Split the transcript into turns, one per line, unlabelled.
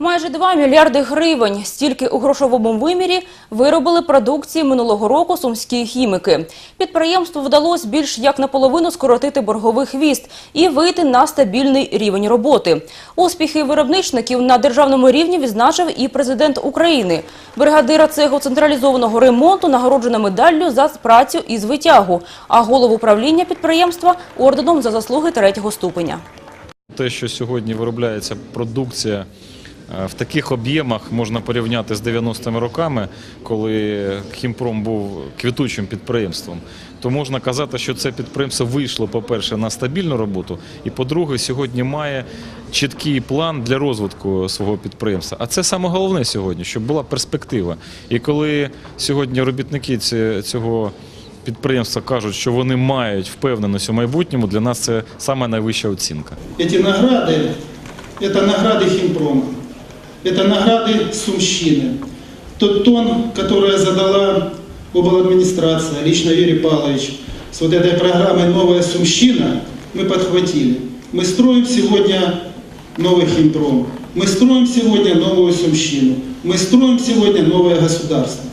Майже 2 мільярди гривень. Стільки у грошовому вимірі виробили продукції минулого року сумські хіміки. Підприємству вдалося більш як наполовину скоротити борговий хвіст і вийти на стабільний рівень роботи. Успіхи виробничників на державному рівні відзначив і президент України. Бригадира цеху централізованого ремонту нагороджена медаллю за працю із витягу, а голову правління підприємства – орденом за заслуги третього ступеня.
Те, що сьогодні виробляється продукція в таких об'ємах, можна порівняти з 90-ми роками, коли Хімпром був квітучим підприємством, то можна казати, що це підприємство вийшло, по-перше, на стабільну роботу, і по-друге, сьогодні має чіткий план для розвитку свого підприємства. А це саме головне сьогодні, щоб була перспектива. І коли сьогодні робітники ці- цього підприємства кажуть, що вони мають впевненість у майбутньому, для нас це саме найвища оцінка.
Эти награды – это награды Химпрома, это награды Сумщины. Тот тон, который задала обладминистрация, лично Юрий Павлович, с вот этой программой «Новая Сумщина» мы подхватили. Мы строим сегодня новый Химпром, мы строим сегодня новую Сумщину, мы строим сегодня новое государство.